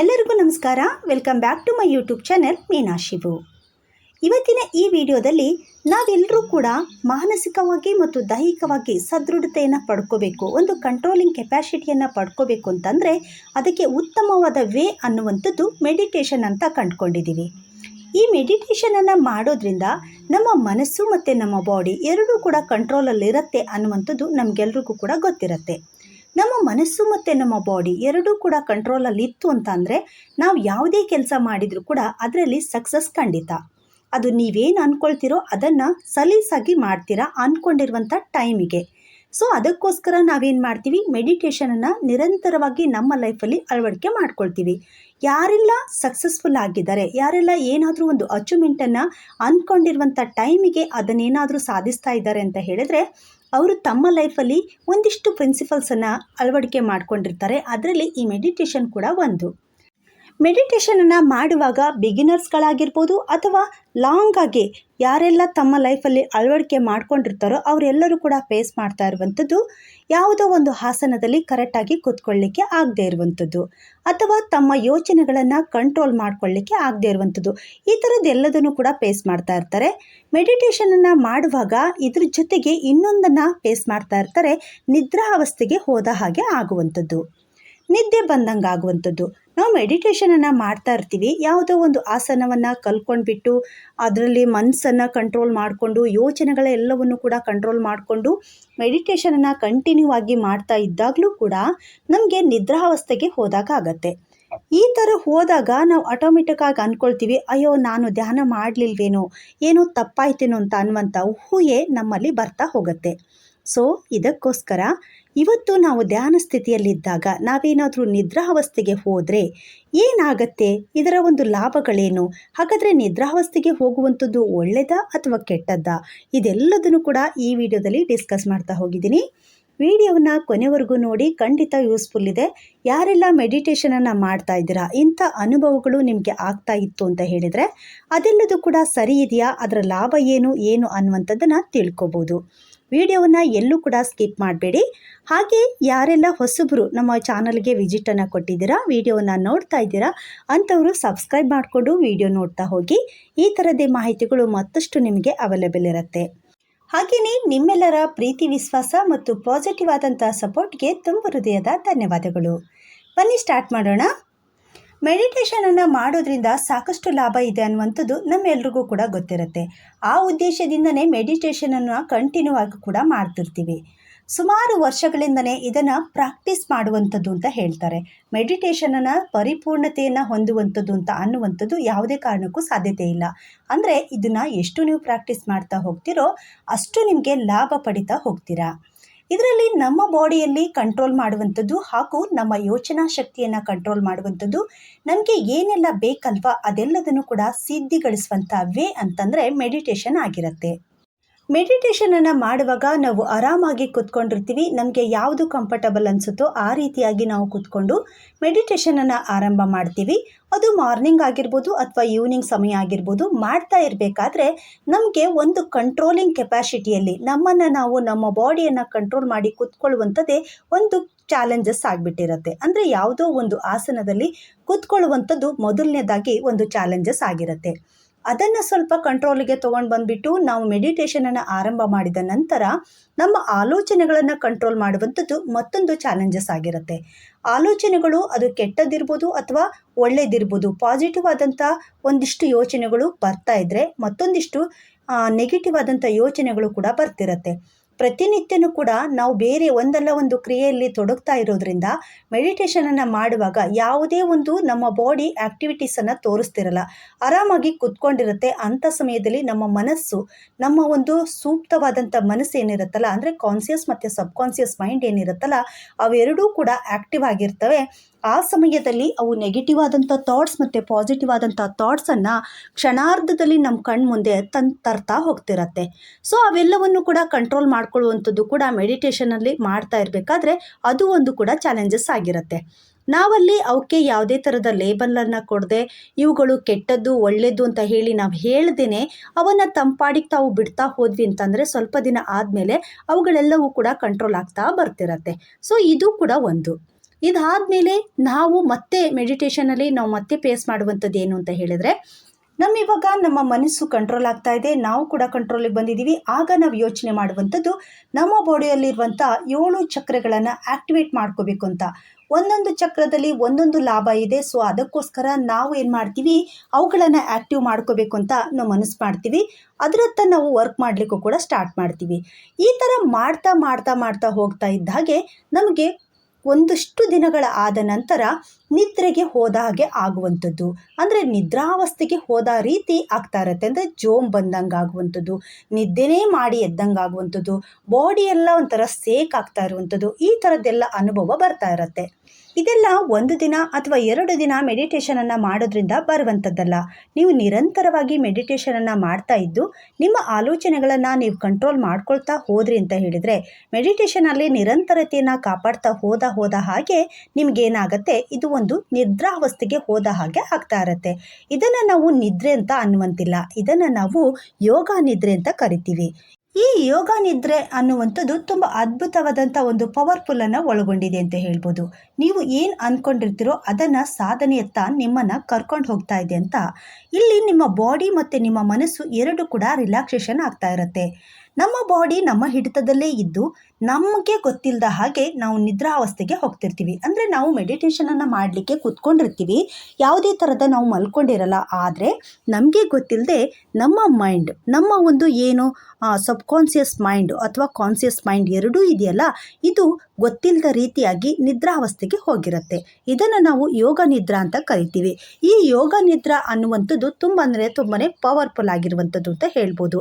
ಎಲ್ಲರಿಗೂ ನಮಸ್ಕಾರ. Welcome back to my YouTube channel Meena Shivu ಇವತ್ತಿನ ಈ ವಿಡಿಯೋದಲ್ಲಿ ನಾವೆಲ್ಲರೂ ಕೂಡ ಮಾನಸಿಕವಾಗಿ ಮತ್ತು ದೈಹಿಕವಾಗಿ ಸದೃಢತೆಯನ್ನು ಪಡ್ಕೋಬೇಕು, ಒಂದು ಕಂಟ್ರೋಲಿಂಗ್ ಕೆಪ್ಯಾಸಿಟಿಯನ್ನು ಪಡ್ಕೋಬೇಕು ಅಂತಂದರೆ ಅದಕ್ಕೆ ಉತ್ತಮವಾದ ವೇ ಅನ್ನುವಂಥದ್ದು ಮೆಡಿಟೇಷನ್ ಅಂತ ಕಂಡುಕೊಂಡಿದ್ದೀವಿ ಈ ಮೆಡಿಟೇಷನನ್ನು ಮಾಡೋದ್ರಿಂದ ನಮ್ಮ ಮನಸ್ಸು ಮತ್ತು ನಮ್ಮ ಬಾಡಿ ಎರಡೂ ಕೂಡ ಕಂಟ್ರೋಲಲ್ಲಿರುತ್ತೆ ಅನ್ನುವಂಥದ್ದು ನಮಗೆಲ್ರಿಗೂ ಕೂಡ ಗೊತ್ತಿರುತ್ತೆ. ನಮ್ಮ ಮನಸ್ಸು ಮತ್ತು ನಮ್ಮ ಬಾಡಿ ಎರಡೂ ಕೂಡ ಕಂಟ್ರೋಲಲ್ಲಿ ಇತ್ತು ಅಂತ ಅಂದರೆ ನಾವು ಯಾವುದೇ ಕೆಲಸ ಮಾಡಿದರೂ ಕೂಡ ಅದರಲ್ಲಿ ಸಕ್ಸಸ್ ಖಂಡಿತ. ಅದು ನೀವೇನು ಅಂದ್ಕೊಳ್ತೀರೋ ಅದನ್ನು ಸಲೀಸಾಗಿ ಮಾಡ್ತೀರಾ ಅಂದ್ಕೊಂಡಿರುವಂಥ ಟೈಮಿಗೆ ಸೊ ಅದಕ್ಕೋಸ್ಕರ ನಾವೇನು ಮಾಡ್ತೀವಿ? ಮೆಡಿಟೇಷನನ್ನು ನಿರಂತರವಾಗಿ ನಮ್ಮ ಲೈಫಲ್ಲಿ ಅಳವಡಿಕೆ ಮಾಡ್ಕೊಳ್ತೀವಿ. ಯಾರೆಲ್ಲ ಸಕ್ಸಸ್ಫುಲ್ ಆಗಿದ್ದಾರೆ, ಯಾರೆಲ್ಲ ಏನಾದರೂ ಒಂದು ಅಚೀವ್ಮೆಂಟನ್ನು ಅಂದ್ಕೊಂಡಿರುವಂಥ ಟೈಮಿಗೆ ಅದನ್ನೇನಾದರೂ ಸಾಧಿಸ್ತಾ ಇದ್ದಾರೆ ಅಂತ ಹೇಳಿದರೆ ಅವರು ತಮ್ಮ ಲೈಫಲ್ಲಿ ಒಂದಿಷ್ಟು ಪ್ರಿನ್ಸಿಪಲ್ಸನ್ನು ಅಳವಡಿಕೆ ಮಾಡ್ಕೊಂಡಿರ್ತಾರೆ. ಅದರಲ್ಲಿ ಈ ಮೆಡಿಟೇಷನ್ ಕೂಡ ಒಂದು. ಮೆಡಿಟೇಷನನ್ನು ಮಾಡುವಾಗ ಬಿಗಿನರ್ಸ್ಗಳಾಗಿರ್ಬೋದು ಅಥವಾ ಲಾಂಗ್ ಆಗಿ ಯಾರೆಲ್ಲ ತಮ್ಮ ಲೈಫಲ್ಲಿ ಅಳವಡಿಕೆ ಮಾಡ್ಕೊಂಡಿರ್ತಾರೋ ಅವರೆಲ್ಲರೂ ಕೂಡ ಫೇಸ್ ಮಾಡ್ತಾ ಇರುವಂಥದ್ದು, ಯಾವುದೋ ಒಂದು ಆಸನದಲ್ಲಿ ಕರೆಕ್ಟಾಗಿ ಕೂತ್ಕೊಳ್ಳಿಕ್ಕೆ ಆಗದೆ ಇರುವಂಥದ್ದು, ಅಥವಾ ತಮ್ಮ ಯೋಚನೆಗಳನ್ನು ಕಂಟ್ರೋಲ್ ಮಾಡ್ಕೊಳ್ಳಿಕ್ಕೆ ಆಗದೆ ಇರುವಂಥದ್ದು, ಈ ಥರದ್ದೆಲ್ಲದನ್ನು ಕೂಡ ಫೇಸ್ ಮಾಡ್ತಾ ಇರ್ತಾರೆ. ಮೆಡಿಟೇಷನನ್ನು ಮಾಡುವಾಗ ಇದ್ರ ಜೊತೆಗೆ ಇನ್ನೊಂದನ್ನು ಫೇಸ್ ಮಾಡ್ತಾ ಇರ್ತಾರೆ ನಿದ್ರಾ ಅವಸ್ಥೆಗೆ ಹೋದ ಹಾಗೆ ಆಗುವಂಥದ್ದು. ನಿದ್ದೆ ಬಂದಂಗೆ ಆಗುವಂಥದ್ದು ನಾವು ಮೆಡಿಟೇಷನನ್ನು ಮಾಡ್ತಾ ಇರ್ತೀವಿ. ಯಾವುದೋ ಒಂದು ಆಸನವನ್ನು ಕಲ್ಕೊಂಡ್ಬಿಟ್ಟು ಅದರಲ್ಲಿ ಮನಸ್ಸನ್ನು ಕಂಟ್ರೋಲ್ ಮಾಡಿಕೊಂಡು, ಯೋಚನೆಗಳ ಎಲ್ಲವನ್ನು ಕೂಡ ಕಂಟ್ರೋಲ್ ಮಾಡಿಕೊಂಡು ಮೆಡಿಟೇಷನನ್ನು ಕಂಟಿನ್ಯೂ ಆಗಿ ಮಾಡ್ತಾ ಇದ್ದಾಗಲೂ ಕೂಡ ನಮಗೆ ನಿದ್ರಾವಸ್ಥೆಗೆ ಹೋದಾಗ ಆಗತ್ತೆ. ಈ ಥರ ಹೋದಾಗ ನಾವು ಆಟೋಮೆಟಿಕ್ ಆಗಿ ಅಂದ್ಕೊಳ್ತೀವಿ ಅಯ್ಯೋ, ನಾನು ಧ್ಯಾನ ಮಾಡಲಿಲ್ವೇನೋ, ಏನೋ ತಪ್ಪಾಯ್ತೇನೋ ಅಂತ ಅನ್ನುವಂಥ ಊಹೆ ನಮ್ಮಲ್ಲಿ ಬರ್ತಾ ಹೋಗುತ್ತೆ. ಸೊ, ಇದಕ್ಕೋಸ್ಕರ ಇವತ್ತು ನಾವು ಧ್ಯಾನ ಸ್ಥಿತಿಯಲ್ಲಿದ್ದಾಗ ನಾವೇನಾದರೂ ನಿದ್ರಾವಸ್ಥೆಗೆ ಹೋದರೆ ಏನಾಗತ್ತೆ? ಇದರ ಒಂದು ಲಾಭಗಳೇನು? ಹಾಗಾದರೆ ನಿದ್ರಾವಸ್ಥೆಗೆ ಹೋಗುವಂಥದ್ದು ಒಳ್ಳೆಯದಾ ಅಥವಾ ಕೆಟ್ಟದ್ದಾ? ಇದೆಲ್ಲದನ್ನು ಕೂಡ ಈ ವಿಡಿಯೋದಲ್ಲಿ ಡಿಸ್ಕಸ್ ಮಾಡ್ತಾ ಹೋಗಿದ್ದೀನಿ. ವಿಡಿಯೋವನ್ನು ಕೊನೆವರೆಗೂ ನೋಡಿ ಖಂಡಿತ ಯೂಸ್ಫುಲ್ ಇದೆ. ಯಾರೆಲ್ಲ ಮೆಡಿಟೇಷನನ್ನು ಮಾಡ್ತಾ ಇದ್ದೀರಾ, ಇಂಥ ಅನುಭವಗಳು ನಿಮಗೆ ಆಗ್ತಾ ಇತ್ತು ಅಂತ ಹೇಳಿದರೆ ಅದೆಲ್ಲದೂ ಕೂಡ ಸರಿ ಇದೆಯಾ? ಅದರ ಲಾಭ ಏನು? ಏನು ಅನ್ನುವಂಥದ್ದನ್ನು ತಿಳ್ಕೊಬೋದು. ವಿಡಿಯೋವನ್ನು ಎಲ್ಲೂ ಕೂಡ ಸ್ಕಿಪ್ ಮಾಡಬೇಡಿ. ಹಾಗೆ ಯಾರೆಲ್ಲ ಹೊಸಬರು ನಮ್ಮ ಚಾನಲ್ಗೆ ವಿಸಿಟನ್ನು ಕೊಟ್ಟಿದ್ದೀರಾ, ವಿಡಿಯೋವನ್ನು ನೋಡ್ತಾ ಇದ್ದೀರಾ, ಅಂಥವರು ಸಬ್ಸ್ಕ್ರೈಬ್ ಮಾಡಿಕೊಂಡು ವಿಡಿಯೋ ನೋಡ್ತಾ ಹೋಗಿ. ಈ ಥರದೇ ಮಾಹಿತಿಗಳು ಮತ್ತಷ್ಟು ನಿಮಗೆ ಅವೈಲೇಬಲ್ ಇರುತ್ತೆ. ಹಾಗೆಯೇ ನಿಮ್ಮೆಲ್ಲರ ಪ್ರೀತಿ, ವಿಶ್ವಾಸ ಮತ್ತು ಪಾಸಿಟಿವ್ ಆದಂಥ ಸಪೋರ್ಟ್ಗೆ ತುಂಬ ಹೃದಯದ ಧನ್ಯವಾದಗಳು. ಬನ್ನಿ ಸ್ಟಾರ್ಟ್ ಮಾಡೋಣ. ಮೆಡಿಟೇಷನನ್ನು ಮಾಡೋದ್ರಿಂದ ಸಾಕಷ್ಟು ಲಾಭ ಇದೆ ಅನ್ನುವಂಥದ್ದು ನಮ್ಮೆಲ್ರಿಗೂ ಕೂಡ ಗೊತ್ತಿರುತ್ತೆ. ಆ ಉದ್ದೇಶದಿಂದನೇ ಮೆಡಿಟೇಷನನ್ನು ಕಂಟಿನ್ಯೂ ಆಗಿ ಕೂಡ ಮಾಡ್ತಿರ್ತೀವಿ. ಸುಮಾರು ವರ್ಷಗಳಿಂದನೇ ಇದನ್ನು ಪ್ರಾಕ್ಟೀಸ್ ಮಾಡುವಂಥದ್ದು ಅಂತ ಹೇಳ್ತಾರೆ. ಮೆಡಿಟೇಷನನ್ನು ಪರಿಪೂರ್ಣತೆಯನ್ನು ಹೊಂದುವಂಥದ್ದು ಅಂತ ಅನ್ನುವಂಥದ್ದು ಯಾವುದೇ ಕಾರಣಕ್ಕೂ ಸಾಧ್ಯತೆ ಇಲ್ಲ. ಅಂದರೆ ಇದನ್ನು ಎಷ್ಟು ನೀವು ಪ್ರಾಕ್ಟೀಸ್ ಮಾಡ್ತಾ ಹೋಗ್ತೀರೋ ಅಷ್ಟು ನಿಮಗೆ ಲಾಭ ಪಡಿತಾ ಹೋಗ್ತೀರಾ. ಇದರಲ್ಲಿ ನಮ್ಮ ಬಾಡಿಯಲ್ಲಿ ಕಂಟ್ರೋಲ್ ಮಾಡುವಂಥದ್ದು ಹಾಗೂ ನಮ್ಮ ಯೋಚನಾ ಶಕ್ತಿಯನ್ನು ಕಂಟ್ರೋಲ್ ಮಾಡುವಂಥದ್ದು. ನಮಗೆ ಏನೆಲ್ಲ ಬೇಕಲ್ವಾ ಅದೆಲ್ಲದನ್ನು ಕೂಡ ಸಿದ್ಧಿಗಳಿಸುವಂಥ ವೇ ಅಂತಂದರೆ ಮೆಡಿಟೇಷನ್ ಆಗಿರುತ್ತೆ. ಮೆಡಿಟೇಷನನ್ನು ಮಾಡುವಾಗ ನಾವು ಆರಾಮಾಗಿ ಕೂತ್ಕೊಂಡಿರ್ತೀವಿ. ನಮಗೆ ಯಾವುದು ಕಂಫರ್ಟಬಲ್ ಅನಿಸುತ್ತೋ ಆ ರೀತಿಯಾಗಿ ನಾವು ಕೂತ್ಕೊಂಡು ಮೆಡಿಟೇಷನನ್ನು ಆರಂಭ ಮಾಡ್ತೀವಿ. ಅದು ಮಾರ್ನಿಂಗ್ ಆಗಿರ್ಬೋದು ಅಥವಾ ಈವ್ನಿಂಗ್ ಸಮಯ ಆಗಿರ್ಬೋದು ಮಾಡ್ತಾ ಇರಬೇಕಾದ್ರೆ ನಮಗೆ ಒಂದು ಕಂಟ್ರೋಲಿಂಗ್ ಕೆಪಾಸಿಟಿಯಲ್ಲಿ ನಮ್ಮನ್ನು ನಾವು ನಮ್ಮ ಬಾಡಿಯನ್ನು ಕಂಟ್ರೋಲ್ ಮಾಡಿ ಕೂತ್ಕೊಳ್ಳುವಂಥದ್ದೇ ಒಂದು ಚಾಲೆಂಜಸ್ ಆಗಿಬಿಟ್ಟಿರುತ್ತೆ. ಅಂದರೆ ಯಾವುದೋ ಒಂದು ಆಸನದಲ್ಲಿ ಕುತ್ಕೊಳ್ಳುವಂಥದ್ದು ಮೊದಲನೇದಾಗಿ ಒಂದು ಚಾಲೆಂಜಸ್ ಆಗಿರುತ್ತೆ. ಅದನ್ನು ಸ್ವಲ್ಪ ಕಂಟ್ರೋಲಿಗೆ ತೊಗೊಂಡು ಬಂದುಬಿಟ್ಟು ನಾವು ಮೆಡಿಟೇಷನನ್ನು ಆರಂಭ ಮಾಡಿದ ನಂತರ ನಮ್ಮ ಆಲೋಚನೆಗಳನ್ನು ಕಂಟ್ರೋಲ್ ಮಾಡುವಂಥದ್ದು ಮತ್ತೊಂದು ಚಾಲೆಂಜಸ್ ಆಗಿರುತ್ತೆ. ಆಲೋಚನೆಗಳು ಅದು ಕೆಟ್ಟದಿರ್ಬೋದು ಅಥವಾ ಒಳ್ಳೇದಿರ್ಬೋದು ಪಾಸಿಟಿವ್ ಆದಂಥ ಒಂದಿಷ್ಟು ಯೋಚನೆಗಳು ಬರ್ತಾ ಇದ್ದರೆ ಮತ್ತೊಂದಿಷ್ಟು ನೆಗೆಟಿವ್ ಆದಂಥ ಯೋಚನೆಗಳು ಕೂಡ ಬರ್ತಿರತ್ತೆ. ಪ್ರತಿನಿತ್ಯನೂ ಕೂಡ ನಾವು ಬೇರೆ ಒಂದಲ್ಲ ಒಂದು ಕ್ರಿಯೆಯಲ್ಲಿ ತೊಡಗ್ತಾ ಇರೋದ್ರಿಂದ ಮೆಡಿಟೇಷನನ್ನು ಮಾಡುವಾಗ ಯಾವುದೇ ಒಂದು ನಮ್ಮ ಬಾಡಿ ಆ್ಯಕ್ಟಿವಿಟೀಸನ್ನು ತೋರಿಸ್ತಿರಲ್ಲ. ಆರಾಮಾಗಿ ಕುತ್ಕೊಂಡಿರುತ್ತೆ. ಅಂಥ ಸಮಯದಲ್ಲಿ ನಮ್ಮ ಮನಸ್ಸು ನಮ್ಮ ಒಂದು ಸೂಕ್ತವಾದಂಥ ಮನಸ್ಸು ಏನಿರುತ್ತಲ್ಲ, ಅಂದರೆ ಕಾನ್ಸಿಯಸ್ ಮತ್ತು ಸಬ್ಕಾನ್ಸಿಯಸ್ ಮೈಂಡ್ ಏನಿರುತ್ತಲ್ಲ, ಅವೆರಡೂ ಕೂಡ ಆ್ಯಕ್ಟಿವ್ ಆಗಿರ್ತವೆ. ಆ ಸಮಯದಲ್ಲಿ ಅವು ನೆಗೆಟಿವ್ ಆದಂಥ ಥಾಟ್ಸ್ ಮತ್ತು ಪಾಸಿಟಿವ್ ಆದಂಥ ಥಾಟ್ಸನ್ನು ಕ್ಷಣಾರ್ಧದಲ್ಲಿ ನಮ್ಮ ಕಣ್ಣು ಮುಂದೆ ತನ್ ತರ್ತಾ ಹೋಗ್ತಿರತ್ತೆ. ಸೊ ಅವೆಲ್ಲವನ್ನು ಕೂಡ ಕಂಟ್ರೋಲ್ ಮಾಡ್ಕೊಳ್ಳುವಂಥದ್ದು ಕೂಡ ಮೆಡಿಟೇಷನಲ್ಲಿ ಮಾಡ್ತಾ ಇರಬೇಕಾದ್ರೆ ಅದು ಒಂದು ಕೂಡ ಚಾಲೆಂಜಸ್ ಆಗಿರುತ್ತೆ. ನಾವಲ್ಲಿ ಅವಕ್ಕೆ ಯಾವುದೇ ಥರದ ಲೇಬಲನ್ನು ಕೊಡದೆ, ಇವುಗಳು ಕೆಟ್ಟದ್ದು ಒಳ್ಳೆಯದು ಅಂತ ಹೇಳಿ ನಾವು ಹೇಳ್ದೇ ಅವನ್ನು ತಂಪಾಡಿಗೆ ತಾವು ಬಿಡ್ತಾ ಹೋದ್ವಿ ಅಂತಂದರೆ ಸ್ವಲ್ಪ ದಿನ ಆದಮೇಲೆ ಅವುಗಳೆಲ್ಲವೂ ಕೂಡ ಕಂಟ್ರೋಲ್ ಆಗ್ತಾ ಬರ್ತಿರತ್ತೆ. ಸೊ ಇದು ಕೂಡ ಒಂದು. ಇದಾದಮೇಲೆ ನಾವು ಮತ್ತೆ ಮೆಡಿಟೇಷನಲ್ಲಿ ನಾವು ಮತ್ತೆ ಫೇಸ್ ಮಾಡುವಂಥದ್ದು ಏನು ಅಂತ ಹೇಳಿದರೆ ನಮ್ಮ ಇವಾಗ ನಮ್ಮ ಮನಸ್ಸು ಕಂಟ್ರೋಲ್ ಆಗ್ತಾ ಇದೆ, ನಾವು ಕೂಡ ಕಂಟ್ರೋಲಿಗೆ ಬಂದಿದ್ದೀವಿ. ಆಗ ನಾವು ಯೋಚನೆ ಮಾಡುವಂಥದ್ದು ನಮ್ಮ ಬಾಡಿಯಲ್ಲಿರುವಂಥ ಏಳು ಚಕ್ರಗಳನ್ನು ಆ್ಯಕ್ಟಿವೇಟ್ ಮಾಡ್ಕೋಬೇಕು ಅಂತ. ಒಂದೊಂದು ಚಕ್ರದಲ್ಲಿ ಒಂದೊಂದು ಲಾಭ ಇದೆ ಸೊ ಅದಕ್ಕೋಸ್ಕರ ನಾವು ಏನು ಮಾಡ್ತೀವಿ, ಅವುಗಳನ್ನು ಆ್ಯಕ್ಟಿವ್ ಮಾಡ್ಕೋಬೇಕು ಅಂತ ನಾವು ಮನಸ್ಸು ಮಾಡ್ತೀವಿ. ಅದರತ್ತ ನಾವು ವರ್ಕ್ ಮಾಡಲಿಕ್ಕೂ ಕೂಡ ಸ್ಟಾರ್ಟ್ ಮಾಡ್ತೀವಿ. ಈ ಥರ ಮಾಡ್ತಾ ಮಾಡ್ತಾ ಮಾಡ್ತಾ ಹೋಗ್ತಾ ಇದ್ದ ಹಾಗೆ ನಮಗೆ ಒಂದಷ್ಟು ದಿನಗಳ ಆದ ನಂತರ ನಿದ್ರೆಗೆ ಹೋದ ಹಾಗೆ ಆಗುವಂಥದ್ದು. ಅಂದರೆ ನಿದ್ರಾವಸ್ಥೆಗೆ ಹೋದ ರೀತಿ ಆಗ್ತಾ ಇರುತ್ತೆ. ಅಂದರೆ ಜೋಮ್ ಬಂದಂಗೆ ಆಗುವಂಥದ್ದು, ನಿದ್ದೆನೇ ಮಾಡಿ ಎದ್ದಂಗೆ ಆಗುವಂಥದ್ದು ಬಾಡಿ ಎಲ್ಲ ಒಂಥರ ಸೇಕ್ ಆಗ್ತಾ ಇರುವಂಥದ್ದು, ಈ ಥರದ್ದೆಲ್ಲ ಅನುಭವ ಬರ್ತಾ ಇರುತ್ತೆ. ಇದೆಲ್ಲ ಒಂದು ದಿನ ಅಥವಾ ಎರಡು ದಿನ ಮೆಡಿಟೇಷನನ್ನು ಮಾಡೋದ್ರಿಂದ ಬರುವಂಥದ್ದಲ್ಲ. ನೀವು ನಿರಂತರವಾಗಿ ಮೆಡಿಟೇಷನನ್ನು ಮಾಡ್ತಾ ಇದ್ದು, ನಿಮ್ಮ ಆಲೋಚನೆಗಳನ್ನು ನೀವು ಕಂಟ್ರೋಲ್ ಮಾಡ್ಕೊಳ್ತಾ ಹೋದ್ರಿ ಅಂತ ಹೇಳಿದರೆ ಮೆಡಿಟೇಷನಲ್ಲಿ ನಿರಂತರತೆಯನ್ನು ಕಾಪಾಡ್ತಾ ಹೋದ ಹೋದ ಹಾಗೆ ನಿಮಗೇನಾಗತ್ತೆ? ಇದು ಒಂದು ನಿದ್ರಾವಸ್ಥೆಗೆ ಹೋದ ಹಾಗೆ ಆಗ್ತಾ ಇರುತ್ತೆ. ಇದನ್ನು ನಾವು ನಿದ್ರೆ ಅಂತ ಅನ್ನುವಂತಿಲ್ಲ. ಇದನ್ನು ನಾವು ಯೋಗ ನಿದ್ರೆ ಅಂತ ಕರಿತೀವಿ. ಈ ಯೋಗ ನಿದ್ರೆ ಅನ್ನುವಂಥದ್ದು ತುಂಬ ಅದ್ಭುತವಾದಂಥ ಒಂದು ಪವರ್ಫುಲ್ಲನ್ನು ಒಳಗೊಂಡಿದೆ ಅಂತ ಹೇಳ್ಬೋದು. ನೀವು ಏನು ಅಂದ್ಕೊಂಡಿರ್ತೀರೋ ಅದನ್ನು ಸಾಧನೆಯತ್ತ ನಿಮ್ಮನ್ನು ಕರ್ಕೊಂಡು ಹೋಗ್ತಾ ಇದೆ ಅಂತ. ಇಲ್ಲಿ ನಿಮ್ಮ ಬಾಡಿ ಮತ್ತು ನಿಮ್ಮ ಮನಸ್ಸು ಎರಡು ಕೂಡ ರಿಲ್ಯಾಕ್ಸೇಷನ್ ಆಗ್ತಾ ಇರುತ್ತೆ. ನಮ್ಮ ಬಾಡಿ ನಮ್ಮ ಹಿಡಿತದಲ್ಲೇ ಇದ್ದು ನಮಗೆ ಗೊತ್ತಿಲ್ಲದ ಹಾಗೆ ನಾವು ನಿದ್ರಾವಸ್ಥೆಗೆ ಹೋಗ್ತಿರ್ತೀವಿ. ಅಂದರೆ ನಾವು ಮೆಡಿಟೇಷನನ್ನು ಮಾಡಲಿಕ್ಕೆ ಕೂತ್ಕೊಂಡಿರ್ತೀವಿ. ಯಾವುದೇ ಥರದ ನಾವು ಮಲ್ಕೊಂಡಿರಲ್ಲ. ಆದರೆ ನಮಗೆ ಗೊತ್ತಿಲ್ಲದೆ ನಮ್ಮ ಮೈಂಡ್ ನಮ್ಮ ಒಂದು ಏನು ಸಬ್ ಕಾನ್ಸಿಯಸ್ ಮೈಂಡ್ ಅಥವಾ ಕಾನ್ಸಿಯಸ್ ಮೈಂಡ್ ಎರಡೂ ಇದೆಯಲ್ಲ, ಇದು ಗೊತ್ತಿಲ್ಲದ ರೀತಿಯಾಗಿ ನಿದ್ರಾವಸ್ಥೆಗೆ ಹೋಗಿರುತ್ತೆ. ಇದನ್ನು ನಾವು ಯೋಗ ನಿದ್ರಾ ಅಂತ ಕರಿತೀವಿ. ಈ ಯೋಗ ನಿದ್ರಾ ಅನ್ನುವಂಥದ್ದು ತುಂಬ ಅಂದರೆ ತುಂಬಾ ಪವರ್ಫುಲ್ ಆಗಿರುವಂಥದ್ದು ಅಂತ ಹೇಳ್ಬೋದು.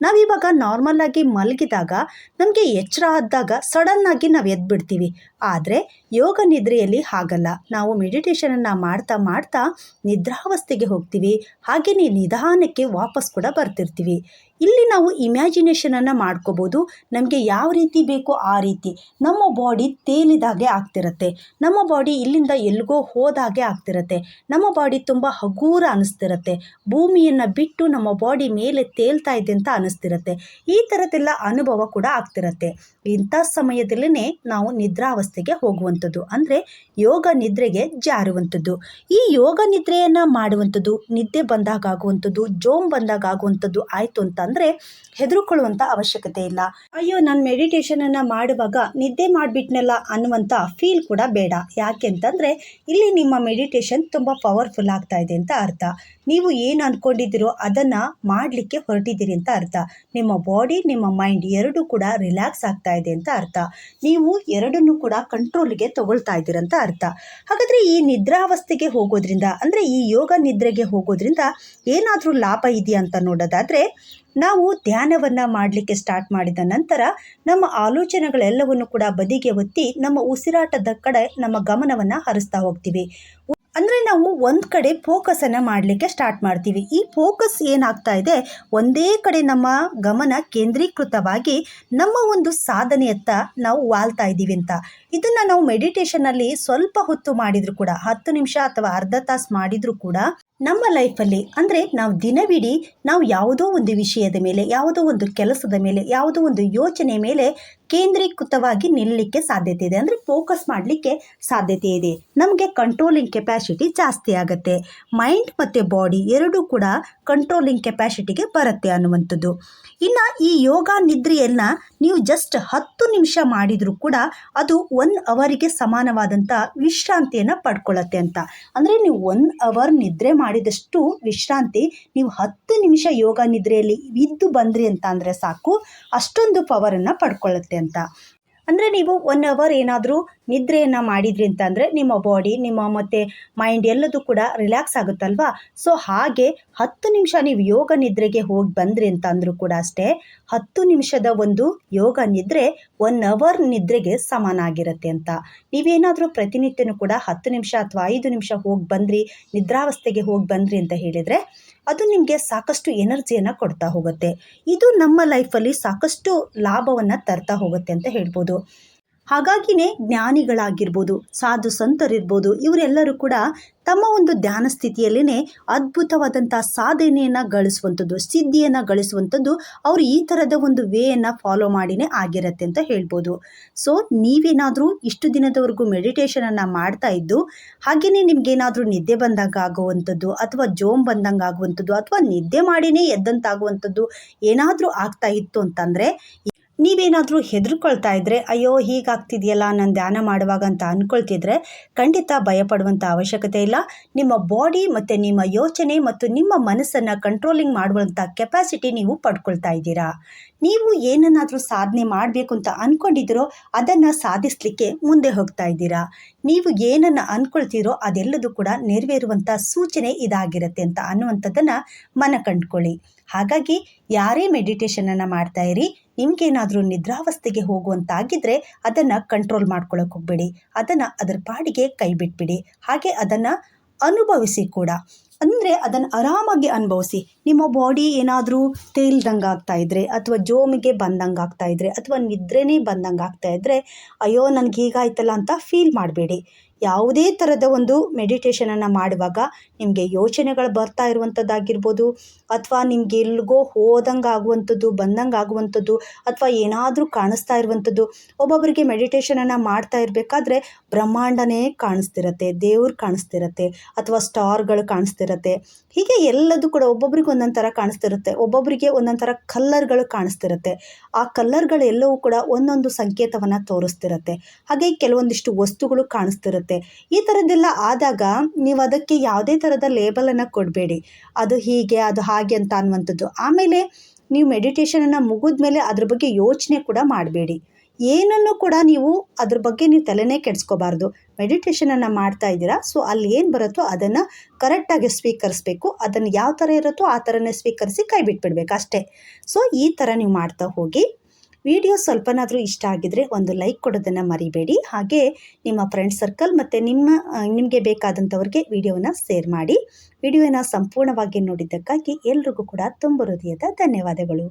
ನಾವಿವಾಗ ನಾರ್ಮಲ್ ಆಗಿ ಮಲಗಿದಾಗ ನಮಗೆ ಎಚ್ಚರ ಆದಾಗ ಸಡನ್ನಾಗಿ ನಾವು ಎದ್ಬಿಡ್ತೀವಿ. ಆದರೆ ಯೋಗ ನಿದ್ರೆಯಲ್ಲಿ ಹಾಗಲ್ಲ. ನಾವು ಮೆಡಿಟೇಷನನ್ನು ಮಾಡ್ತಾ ಮಾಡ್ತಾ ನಿದ್ರಾವಸ್ಥೆಗೆ ಹೋಗ್ತೀವಿ. ಹಾಗೆಯೇ ನಿಧಾನಕ್ಕೆ ವಾಪಸ್ ಕೂಡ ಬರ್ತಿರ್ತೀವಿ. ಇಲ್ಲಿ ನಾವು ಇಮ್ಯಾಜಿನೇಷನನ್ನು ಮಾಡ್ಕೋಬೋದು. ನಮಗೆ ಯಾವ ರೀತಿ ಬೇಕೋ ಆ ರೀತಿ. ನಮ್ಮ ಬಾಡಿ ತೇಲಿದಾಗೆ ಆಗ್ತಿರತ್ತೆ. ನಮ್ಮ ಬಾಡಿ ಇಲ್ಲಿಂದ ಎಲ್ಲಿಗೋ ಹೋದಾಗೆ ಆಗ್ತಿರುತ್ತೆ. ನಮ್ಮ ಬಾಡಿ ತುಂಬ ಹಗೂರ ಅನ್ನಿಸ್ತಿರತ್ತೆ ಭೂಮಿಯನ್ನು ಬಿಟ್ಟು ನಮ್ಮ ಬಾಡಿ ಮೇಲೆ ತೇಲ್ತಾ ಇದೆ ಅಂತ ಅನ್ನಿಸ್ತಿರತ್ತೆ ಈ ಥರದ್ದೆಲ್ಲ ಅನುಭವ ಕೂಡ ಆಗ್ತಿರತ್ತೆ. ಇಂಥ ಸಮಯದಲ್ಲೇ ನಾವು ನಿದ್ರಾವಸ್ಥೆಗೆ ಹೋಗುವಂಥದ್ದು. ಅಂದರೆ ಯೋಗ ನಿದ್ರೆಗೆ ಜಾರುವಂಥದ್ದು. ಈ ಯೋಗ ನಿದ್ರೆಯನ್ನು ಮಾಡುವಂಥದ್ದು, ನಿದ್ದೆ ಬಂದಾಗ ಆಗುವಂಥದ್ದು ಜೋಮ್ ಬಂದಾಗ ಆಗುವಂಥದ್ದು ಆಯಿತು ಅಂತಂದರೆ ಹೆದರುಕೊಳ್ಳುವಂಥ ಅವಶ್ಯಕತೆ ಇಲ್ಲ. ಅಯ್ಯೋ, ನಾನು ಮೆಡಿಟೇಷನನ್ನು ಮಾಡುವಾಗ ನಿದ್ದೆ ಮಾಡಿಬಿಟ್ನಲ್ಲ ಅನ್ನುವಂಥ ಫೀಲ್ ಕೂಡ ಬೇಡ. ಯಾಕೆ ಅಂತಂದರೆ ಇಲ್ಲಿ ನಿಮ್ಮ ಮೆಡಿಟೇಷನ್ ತುಂಬ ಪವರ್ಫುಲ್ ಆಗ್ತಾ ಇದೆ ಅಂತ ಅರ್ಥ. ನೀವು ಏನು ಅಂದ್ಕೊಂಡಿದ್ದೀರೋ ಅದನ್ನು ಮಾಡಲಿಕ್ಕೆ ಹೊರಟಿದ್ದೀರಿ ಅಂತ ಅರ್ಥ. ನಿಮ್ಮ ಬಾಡಿ ನಿಮ್ಮ ಮೈಂಡ್ ಎರಡೂ ಕೂಡ ರಿಲ್ಯಾಕ್ಸ್ ಆಗ್ತಾ ಇದೆ ಅಂತ ಅರ್ಥ. ನೀವು ಎರಡನ್ನೂ ಕೂಡ ಕಂಟ್ರೋಲ್ಗೆ ತಗೊಳ್ತಾ ಇದ್ದೀರಂತ ಅರ್ಥ. ಹಾಗಾದರೆ ಈ ನಿದ್ರಾವಸ್ಥೆಗೆ ಹೋಗೋದ್ರಿಂದ ಅಂದರೆ ಈ ಯೋಗ ನಿದ್ರೆಗೆ ಹೋಗೋದ್ರಿಂದ ಏನಾದರೂ ಲಾಭ ಇದೆಯಾ ಅಂತ ನೋಡೋದಾದರೆ ನಾವು ಧ್ಯಾನವನ್ನು ಮಾಡಲಿಕ್ಕೆ ಸ್ಟಾರ್ಟ್ ಮಾಡಿದ ನಂತರ ನಮ್ಮ ಆಲೋಚನೆಗಳೆಲ್ಲವನ್ನು ಕೂಡ ಬದಿಗೆ ಒತ್ತಿ ನಮ್ಮ ಉಸಿರಾಟದ ಕಡೆ ನಮ್ಮ ಗಮನವನ್ನು ಹರಿಸ್ತಾ ಹೋಗ್ತೀವಿ. ಅಂದರೆ ನಾವು ಒಂದು ಕಡೆ ಫೋಕಸನ್ನು ಮಾಡಲಿಕ್ಕೆ ಸ್ಟಾರ್ಟ್ ಮಾಡ್ತೀವಿ. ಈ ಫೋಕಸ್ ಏನಾಗ್ತಾ ಇದೆ? ಒಂದೇ ಕಡೆ ನಮ್ಮ ಗಮನ ಕೇಂದ್ರೀಕೃತವಾಗಿ ನಮ್ಮ ಒಂದು ಸಾಧನೆಯತ್ತ ನಾವು ವಾಲ್ತಾ ಇದ್ದೀವಿ ಅಂತ. ಇದನ್ನು ನಾವು ಮೆಡಿಟೇಷನಲ್ಲಿ ಸ್ವಲ್ಪ ಹೊತ್ತು ಮಾಡಿದರೂ ಕೂಡ, ಹತ್ತು ನಿಮಿಷ ಅಥವಾ ಅರ್ಧ ತಾಸು ಮಾಡಿದರೂ ಕೂಡ ನಮ್ಮ ಲೈಫಲ್ಲಿ ಅಂದರೆ ನಾವು ದಿನವಿಡೀ ನಾವು ಯಾವುದೋ ಒಂದು ವಿಷಯದ ಮೇಲೆ, ಯಾವುದೋ ಒಂದು ಕೆಲಸದ ಮೇಲೆ, ಯಾವುದೋ ಒಂದು ಯೋಚನೆ ಮೇಲೆ ಕೇಂದ್ರೀಕೃತವಾಗಿ ನಿಲ್ಲಲಿಕ್ಕೆ ಸಾಧ್ಯತೆ ಇದೆ. ಅಂದರೆ ಫೋಕಸ್ ಮಾಡಲಿಕ್ಕೆ ಸಾಧ್ಯತೆ ಇದೆ. ನಮಗೆ ಕಂಟ್ರೋಲಿಂಗ್ ಕೆಪ್ಯಾಸಿಟಿ ಜಾಸ್ತಿ ಆಗುತ್ತೆ. ಮೈಂಡ್ ಮತ್ತು ಬಾಡಿ ಎರಡೂ ಕೂಡ ಕಂಟ್ರೋಲಿಂಗ್ ಕೆಪ್ಯಾಸಿಟಿಗೆ ಬರುತ್ತೆ ಅನ್ನುವಂಥದ್ದು. ಇನ್ನು ಈ ಯೋಗ ನಿದ್ರೆಯನ್ನು ನೀವು ಜಸ್ಟ್ ಹತ್ತು ನಿಮಿಷ ಮಾಡಿದರೂ ಕೂಡ ಅದು ಒನ್ ಅವರಿಗೆ ಸಮಾನವಾದಂಥ ವಿಶ್ರಾಂತಿಯನ್ನು ಪಡ್ಕೊಳ್ಳುತ್ತೆ ಅಂತ. ಅಂದರೆ ನೀವು ಒನ್ ಅವರ್ ನಿದ್ರೆ ಮಾಡಿದಷ್ಟು ವಿಶ್ರಾಂತಿ. ನೀವು ಹತ್ತು ನಿಮಿಷ ಯೋಗ ನಿದ್ರೆಯಲ್ಲಿ ಇದ್ದು ಬಂದ್ರಿ ಅಂತ ಅಂದರೆ ಸಾಕು. ಅಷ್ಟೊಂದು ಪವರನ್ನು ಪಡ್ಕೊಳ್ಳುತ್ತೆ ಅಂತ. ಅಂದರೆ ನೀವು ಒನ್ ಅವರ್ ಏನಾದರೂ ನಿದ್ರೆಯನ್ನು ಮಾಡಿದ್ರಿ ಅಂತಂದರೆ ನಿಮ್ಮ ಬಾಡಿ ನಿಮ್ಮ ಮತ್ತು ಮೈಂಡ್ ಎಲ್ಲದೂ ಕೂಡ ರಿಲ್ಯಾಕ್ಸ್ ಆಗುತ್ತಲ್ವಾ? ಸೊ ಹಾಗೆ ಹತ್ತು ನಿಮಿಷ ನೀವು ಯೋಗ ನಿದ್ರೆಗೆ ಹೋಗಿ ಬಂದ್ರಿ ಅಂತಂದರೂ ಕೂಡ ಅಷ್ಟೇ ಹತ್ತು ನಿಮಿಷದ ಒಂದು ಯೋಗ ನಿದ್ರೆ ಒನ್ ಅವರ್ ನಿದ್ರೆಗೆ ಸಮಾನ ಆಗಿರುತ್ತೆ ಅಂತ. ನೀವೇನಾದರೂ ಪ್ರತಿನಿತ್ಯನೂ ಕೂಡ ಹತ್ತು ನಿಮಿಷ ಅಥವಾ ಐದು ನಿಮಿಷ ಹೋಗಿ ಬಂದ್ರಿ, ನಿದ್ರಾವಸ್ಥೆಗೆ ಹೋಗಿ ಬಂದ್ರಿ ಅಂತ ಹೇಳಿದರೆ ಅದು ನಿಮಗೆ ಸಾಕಷ್ಟು ಎನರ್ಜಿಯನ್ನು ಕೊಡ್ತಾ ಹೋಗುತ್ತೆ. ಇದು ನಮ್ಮ ಲೈಫಲ್ಲಿ ಸಾಕಷ್ಟು ಲಾಭವನ್ನು ತರ್ತಾ ಹೋಗುತ್ತೆ ಅಂತ ಹೇಳ್ಬೋದು. ಹಾಗಾಗಿನೇ ಜ್ಞಾನಿಗಳಾಗಿರ್ಬೋದು, ಸಾಧು ಸಂತರಿರ್ಬೋದು, ಇವರೆಲ್ಲರೂ ಕೂಡ ತಮ್ಮ ಒಂದು ಧ್ಯಾನ ಸ್ಥಿತಿಯಲ್ಲೇ ಅದ್ಭುತವಾದಂಥ ಸಾಧನೆಯನ್ನು ಗಳಿಸುವಂಥದ್ದು, ಸಿದ್ಧಿಯನ್ನು ಗಳಿಸುವಂಥದ್ದು ಅವರು ಈ ಥರದ ಒಂದು ವೇಯನ್ನು ಫಾಲೋ ಮಾಡಿನೇ ಆಗಿರತ್ತೆ ಅಂತ ಹೇಳ್ಬೋದು. ಸೊ ನೀವೇನಾದರೂ ಇಷ್ಟು ದಿನದವರೆಗೂ ಮೆಡಿಟೇಷನನ್ನು ಮಾಡ್ತಾ ಇದ್ದು ಹಾಗೆಯೇ ನಿಮಗೇನಾದರೂ ನಿದ್ದೆ ಬಂದಾಗ ಆಗುವಂಥದ್ದು ಅಥವಾ ಜೋಮ್ ಬಂದಂಗೆ ಆಗುವಂಥದ್ದು ಅಥವಾ ನಿದ್ದೆ ಮಾಡಿನೇ ಎದ್ದಂತಾಗುವಂಥದ್ದು ಏನಾದರೂ ಆಗ್ತಾ ಇತ್ತು ಅಂತಂದರೆ ನೀವೇನಾದರೂ ಹೆದರ್ಕೊಳ್ತಾ ಇದ್ದರೆ ಅಯ್ಯೋ, ಹೀಗಾಗ್ತಿದೆಯಲ್ಲ, ನಾನು ಧ್ಯಾನ ಮಾಡುವಾಗ ಅಂತ ಅಂದ್ಕೊಳ್ತಿದ್ರೆ ಖಂಡಿತ ಭಯಪಡುವಂಥ ಅವಶ್ಯಕತೆ ಇಲ್ಲ. ನಿಮ್ಮ ಬಾಡಿ ಮತ್ತು ನಿಮ್ಮ ಯೋಚನೆ ಮತ್ತು ನಿಮ್ಮ ಮನಸ್ಸನ್ನು ಕಂಟ್ರೋಲಿಂಗ್ ಮಾಡುವಂಥ ಕೆಪಾಸಿಟಿ ನೀವು ಪಡ್ಕೊಳ್ತಾ ಇದ್ದೀರಾ. ನೀವು ಏನನ್ನಾದರೂ ಸಾಧನೆ ಮಾಡಬೇಕು ಅಂತ ಅಂದ್ಕೊಂಡಿದ್ದೀರೋ ಅದನ್ನು ಸಾಧಿಸಲಿಕ್ಕೆ ಮುಂದೆ ಹೋಗ್ತಾ ಇದ್ದೀರಾ? ನೀವು ಏನನ್ನು ಅಂದ್ಕೊಳ್ತೀರೋ ಅದೆಲ್ಲದೂ ಕೂಡ ನೆರವೇರುವಂಥ ಸೂಚನೆ ಇದಾಗಿರುತ್ತೆ ಅಂತ ಅನ್ನುವಂಥದ್ದನ್ನು ಮನ ಕಂಡ್ಕೊಳ್ಳಿ ಹಾಗಾಗಿ ಯಾರೇ ಮೆಡಿಟೇಷನನ್ನು ಮಾಡ್ತಾ ಇರಿ, ನಿಮಗೇನಾದರೂ ನಿದ್ರಾವಸ್ಥೆಗೆ ಹೋಗುವಂತಾಗಿದ್ದರೆ ಅದನ್ನು ಕಂಟ್ರೋಲ್ ಮಾಡ್ಕೊಳ್ಳೋಕೆ ಹೋಗಬೇಡಿ. ಅದನ್ನು ಅದರ ಪಾಡಿಗೆ ಕೈ ಬಿಟ್ಬಿಡಿ. ಹಾಗೆ ಅದನ್ನು ಅನುಭವಿಸಿ ಕೂಡ. ಅಂದರೆ ಅದನ್ನು ಆರಾಮಾಗಿ ಅನುಭವಿಸಿ. ನಿಮ್ಮ ಬಾಡಿ ಏನಾದರೂ ತೇಲ್ದಂಗೆ ಆಗ್ತಾ ಇದ್ದರೆ ಅಥವಾ ಜೋಮಿಗೆ ಬಂದಂಗೆ ಆಗ್ತಾ ಇದ್ದರೆ ಅಥವಾ ನಿದ್ರೆನೇ ಬಂದಂಗೆ ಆಗ್ತಾ ಇದ್ದರೆ ಅಯ್ಯೋ ನನಗೆ ಹೀಗಾಯ್ತಲ್ಲ ಅಂತ ಫೀಲ್ ಮಾಡಬೇಡಿ. ಯಾವುದೇ ಥರದ ಒಂದು ಮೆಡಿಟೇಷನನ್ನು ಮಾಡುವಾಗ ನಿಮಗೆ ಯೋಚನೆಗಳು ಬರ್ತಾ ಇರುವಂಥದ್ದಾಗಿರ್ಬೋದು ಅಥವಾ ನಿಮ್ಗೆ ಎಲ್ಲಿಗೋ ಹೋದಂಗೆ ಆಗುವಂಥದ್ದು ಬಂದಂಗೆ ಆಗುವಂಥದ್ದು ಅಥವಾ ಏನಾದರೂ ಕಾಣಿಸ್ತಾ ಇರುವಂಥದ್ದು ಒಬ್ಬೊಬ್ಬರಿಗೆ ಮೆಡಿಟೇಷನನ್ನು ಮಾಡ್ತಾ ಇರಬೇಕಾದ್ರೆ ಬ್ರಹ್ಮಾಂಡನೇ ಕಾಣಿಸ್ತಿರತ್ತೆ, ದೇವ್ರು ಕಾಣಿಸ್ತಿರತ್ತೆ, ಅಥವಾ ಸ್ಟಾರ್ಗಳು ಕಾಣಿಸ್ತಿರತ್ತೆ. ಹೀಗೆ ಎಲ್ಲದೂ ಕೂಡ ಒಬ್ಬೊಬ್ರಿಗೆ ಒಂದೊಂದು ಥರ ಕಾಣಿಸ್ತಿರುತ್ತೆ ಒಬ್ಬೊಬ್ಬರಿಗೆ ಒಂದೊಂದು ಥರ ಕಲ್ಲರ್ಗಳು ಕಾಣಿಸ್ತಿರುತ್ತೆ. ಆ ಕಲ್ಲರ್ಗಳೆಲ್ಲವೂ ಕೂಡ ಒಂದೊಂದು ಸಂಕೇತವನ್ನು ತೋರಿಸ್ತಿರತ್ತೆ. ಹಾಗೆ ಕೆಲವೊಂದಿಷ್ಟು ವಸ್ತುಗಳು ಕಾಣಿಸ್ತಿರುತ್ತೆ. ಈ ಥರದ್ದೆಲ್ಲ ಆದಾಗ ನೀವು ಅದಕ್ಕೆ ಯಾವುದೇ ಥರದ ಲೇಬಲನ್ನು ಕೊಡಬೇಡಿ. ಅದು ಹೀಗೆ, ಅದು ಹಾಗೆ ಅಂತ ಅನ್ನುವಂಥದ್ದು. ಆಮೇಲೆ ನೀವು ಮೆಡಿಟೇಷನನ್ನು ಮುಗಿದ ಮೇಲೆ ಅದ್ರ ಬಗ್ಗೆ ಯೋಚನೆ ಕೂಡ ಮಾಡಬೇಡಿ. ಏನನ್ನು ಕೂಡ ನೀವು ಅದ್ರ ಬಗ್ಗೆ ನೀವು ತಲೆನೇ ಕೆಡಿಸ್ಕೋಬಾರ್ದು. ಮೆಡಿಟೇಷನನ್ನು ಮಾಡ್ತಾ ಇದ್ದೀರಾ ಸೊ ಅಲ್ಲಿ ಏನು ಬರುತ್ತೋ ಅದನ್ನು ಕರೆಕ್ಟಾಗಿ ಸ್ವೀಕರಿಸ್ಬೇಕು. ಅದನ್ನು ಯಾವ ಥರ ಇರುತ್ತೋ ಆ ಥರನೇ ಸ್ವೀಕರಿಸಿ ಕೈ ಬಿಟ್ಬಿಡ್ಬೇಕು ಅಷ್ಟೇ. ಸೊ ಈ ಥರ ನೀವು ಮಾಡ್ತಾ ಹೋಗಿ ವಿಡಿಯೋ ಸ್ವಲ್ಪನಾದರೂ ಇಷ್ಟ ಆಗಿದರೆ ಒಂದು ಲೈಕ್ ಕೊಡೋದನ್ನು ಮರಿಬೇಡಿ. ಹಾಗೆ ನಿಮ್ಮ ಫ್ರೆಂಡ್ ಸರ್ಕಲ್ ಮತ್ತು ನಿಮ್ಮ ನಿಮಗೆ ಬೇಕಾದಂಥವ್ರಿಗೆ ವಿಡಿಯೋನ ಶೇರ್ ಮಾಡಿ. ವಿಡಿಯೋನ ಸಂಪೂರ್ಣವಾಗಿ ನೋಡಿದ್ದಕ್ಕಾಗಿ ಎಲ್ರಿಗೂ ಕೂಡ ತುಂಬ ಹೃದಯದ ಧನ್ಯವಾದಗಳು.